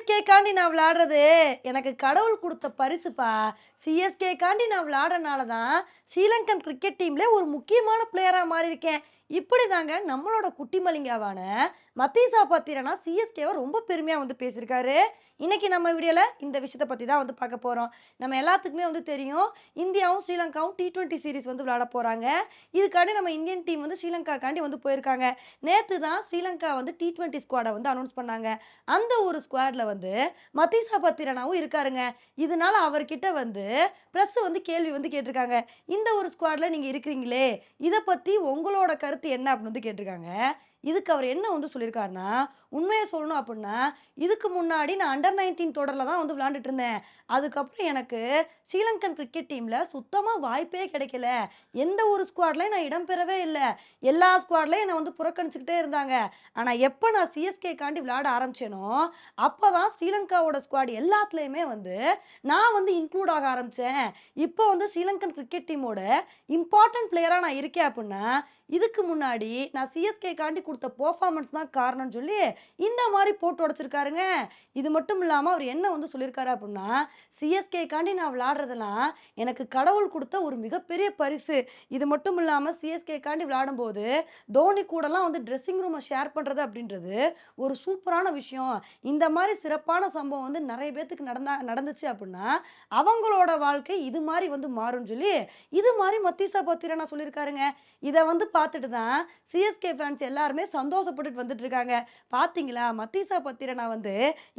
சிஎஸ்கேக்காண்டி நான் விளையாடுறது. எனக்கு கடவுள் கொடுத்த பரிசுப்பா சிஎஸ்கேக்காண்டி நான் விளையாடுறனால தான் ஸ்ரீலங்கன் கிரிக்கெட் டீம்ல ஒரு முக்கியமான பிளேயராக மாறியிருக்கேன். இப்படி தாங்க நம்மளோட குட்டி மலிங்காவான மத்தீசா பத்திரனா சிஎஸ்கேவை ரொம்ப பெருமையாக வந்து பேசியிருக்காரு. இன்னைக்கு நம்ம வீடியோவில் இந்த விஷயத்தை பற்றி தான் வந்து பார்க்க போகிறோம் நம்ம எல்லாத்துக்குமே வந்து தெரியும் இந்தியாவும் ஸ்ரீலங்காவும் டி ட்வெண்ட்டி சீரிஸ் வந்து விளையாட போகிறாங்க இதுக்காண்டி நம்ம இந்தியன் டீம் வந்து ஸ்ரீலங்காக்காண்டி வந்து போயிருக்காங்க. நேற்று தான் ஸ்ரீலங்கா வந்து டி ட்வெண்ட்டி ஸ்குவாடை வந்து அனௌன்ஸ் பண்ணாங்க. அந்த ஒரு ஸ்குவாடில் வந்து மத்தீசா பத்திரனாவும் இருக்காருங்க. இதனால அவர்கிட்ட வந்து ப்ரெஸ் வந்து கேள்வி வந்து கேட்டிருக்காங்க. இந்த ஒரு ஸ்குவாடில் நீங்கள் இருக்கிறீங்களே இதை பற்றி உங்களோட கருத்து என்ன அப்படின்னு வந்து கேட்டிருக்காங்க. இதுக்கு அவர் என்ன வந்து சொல்லியிருக்காருன்னா உண்மையை சொல்லணும் அப்படின்னா இதுக்கு முன்னாடி நான் அண்டர் நைன்டீன் தொடரில் தான் வந்து விளாண்டுட்டு இருந்தேன். அதுக்கப்புறம் எனக்கு ஸ்ரீலங்கன் கிரிக்கெட் டீமில் சுத்தமாக வாய்ப்பே கிடைக்கல. எந்த ஒரு ஸ்குவாட்லையும் நான் இடம்பெறவே இல்லை. எல்லா ஸ்குவாட்லையும் என்னை வந்து புறக்கணிச்சுக்கிட்டே இருந்தாங்க. ஆனால் எப்போ நான் சிஎஸ்கே காண்டி விளையாட ஆரம்பிச்சேனோ அப்போ தான் ஸ்ரீலங்காவோட ஸ்குவாட் எல்லாத்துலேயுமே வந்து நான் வந்து இன்க்ளூட் ஆக ஆரம்பித்தேன் இப்போ வந்து ஸ்ரீலங்கன் கிரிக்கெட் டீமோட இம்பார்ட்டன்ட் பிளேயராக நான் இருக்கேன் அப்படின்னா இதுக்கு முன்னாடி நான் சிஎஸ்கே காண்டி கொடுத்த பர்ஃபார்மன்ஸ் தான் காரணம்னு சொல்லி இந்த மாதிரி போட்டு உடச்சிருக்காருங்க. இது மட்டும் இல்லாமல் அவர் என்ன வந்து சொல்லியிருக்காரு அப்படின்னா சிஎஸ்கே காண்டி நான் விளையாடுறதெல்லாம் எனக்கு கடவுள் கொடுத்த ஒரு மிகப்பெரிய பரிசு. இது மட்டும் இல்லாமல் சிஎஸ்கே காண்டி விளையாடும்போது தோனி கூடலாம் வந்து ட்ரெஸ்ஸிங் ரூமை ஷேர் பண்ணுறது அப்படின்றது ஒரு சூப்பரான விஷயம். இந்த மாதிரி சிறப்பான சம்பவம் வந்து நிறைய பேர்த்துக்கு நடந்தா நடந்துச்சு அப்படின்னா அவங்களோட வாழ்க்கை இது மாதிரி வந்து மாறும்னு சொல்லி இது மாதிரி மத்தீசா பத்திரனா சொல்லியிருக்காருங்க இதை வந்து பார்த்துட்டு தான் சிஎஸ்கே ஃபேன்ஸ் எல்லாருமே சந்தோஷப்பட்டுட்டு வந்துட்டு இருக்காங்க பார்த்தீங்களா மத்தீசா பத்திரனா வந்து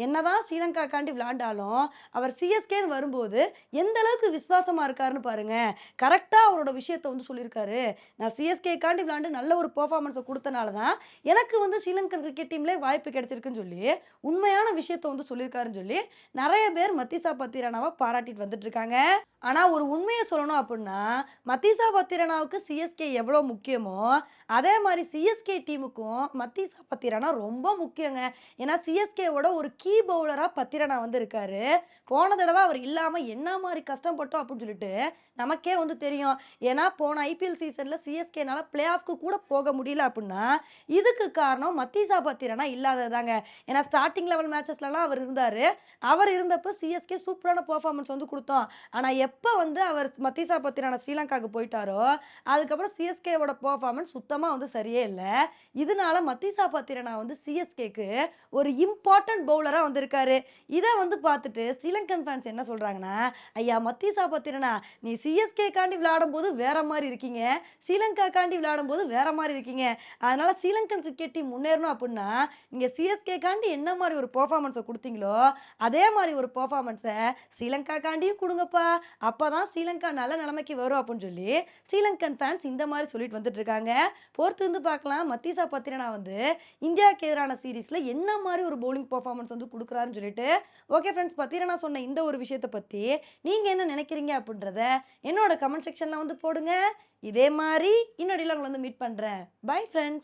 என்னதான் ஸ்ரீலங்கா காண்டி விளையாண்டாலும் அவர் சிஎஸ்கேன்னு வரும்போது எந்த அளவுக்கு விசுவாசமாக இருக்காருன்னு பாருங்க. கரெக்டாக அவரோட விஷயத்த வந்து சொல்லியிருக்காரு. நான் சிஎஸ்கே காண்டி விளாண்டு நல்ல ஒரு பெர்ஃபார்மன்ஸை கொடுத்தனால தான் எனக்கு வந்து ஸ்ரீலங்கன் கிரிக்கெட் டீம்லே வாய்ப்பு கிடைச்சிருக்குன்னு சொல்லி உண்மையான விஷயத்த வந்து சொல்லியிருக்காருன்னு சொல்லி நிறைய பேர் மத்தீசா பத்திரனாவை பாராட்டிட்டு வந்துட்டு இருக்காங்க ஆனால் ஒரு உண்மையை சொல்லணும் அப்படின்னா மத்தீசா பத்திரனாவுக்கு சிஎஸ்கே எவ்வளோ முக்கியமோ அதே மாதிரி சிஎஸ்கே டீமுக்கும் மத்தீசா பத்திரனா ரொம்ப முக்கியங்க. ஏன்னா சிஎஸ்கேவோட ஒரு கீ பவுலராக பத்திரனா வந்து இருக்காரு. போன தடவை அவர் இல்லாமல் என்ன மாதிரி கஷ்டப்பட்டோம் அப்படின்னு சொல்லிட்டு நமக்கே வந்து தெரியும். ஏன்னா போன ஐபிஎல் சீசனில் சிஎஸ்கேனால பிளே ஆஃப்க்கு கூட போக முடியல அப்படின்னா இதுக்கு காரணம் மத்தீசா பத்திரனா இல்லாததாங்க ஏன்னா ஸ்டார்டிங் லெவல் மேட்சஸ்லலாம் அவர் இருந்தார். அவர் இருந்தப்போ சிஎஸ்கே சூப்பரான பர்ஃபார்மன்ஸ் வந்து கொடுத்தோம். ஆனால் எப்போ வந்து அவர் மத்தீசா பத்திரனா ஸ்ரீலங்காவுக்கு போயிட்டாரோ அதுக்கப்புறம் சிஎஸ்கேவோட பர்ஃபார்மன்ஸ் சுத்தமாக வந்து சரியே இல்லை. இதனால மத்தீசா பத்திரனா வந்து சிஎஸ்கேக்கு ஒரு இம்பார்ட்டன்ட் பவுலராக வந்திருக்காரு. இதை வந்து பார்த்துட்டு ஸ்ரீலங்கன் ஃபேன்ஸ் என்ன சொல்கிறாங்கன்னா ஐயா மத்திசா பத்திரனா நீ சிஎஸ்கே காண்டி விளையாடும் போது வேற மாதிரி இருக்கீங்க. ஸ்ரீலங்கா காண்டி விளையாடும் போது வேற மாதிரி இருக்கீங்க. அதனால ஸ்ரீலங்கன் கிரிக்கெட் டீம் முன்னேறணும் அப்படின்னா நீங்கள் சிஎஸ்கே காண்டி என்ன மாதிரி ஒரு பர்ஃபார்மன்ஸை கொடுத்தீங்களோ அதே மாதிரி ஒரு பர்ஃபார்மன்ஸை ஸ்ரீலங்கா காண்டியும் கொடுங்கப்பா. அப்போ தான் ஸ்ரீலங்கா நல்ல நிலைமைக்கு வரும் அப்படின்னு சொல்லி ஸ்ரீலங்கன் ஃபேன்ஸ் இந்த மாதிரி சொல்லிட்டு வந்துட்டு இருக்காங்க. பொறுத்து வந்து பார்க்கலாம். மத்தீசா பத்திரனா வந்து இந்தியாவுக்கு எதிரான சீரீஸில் என்ன மாதிரி ஒரு பவுலிங் பர்ஃபார்மன்ஸ் வந்து கொடுக்குறாருன்னு சொல்லிட்டு ஓகே ஃப்ரெண்ட்ஸ் பத்திரனா சொன்ன இந்த ஒரு விஷயத்தை பற்றி நீங்கள் என்ன நினைக்கிறீங்க அப்படின்றத என்னோட கமெண்ட் செக்ஷனில் வந்து போடுங்க. இதே மாதிரி இன்னொடியில் உங்களை வந்து மீட் பண்ணுறேன் பை ஃப்ரெண்ட்ஸ்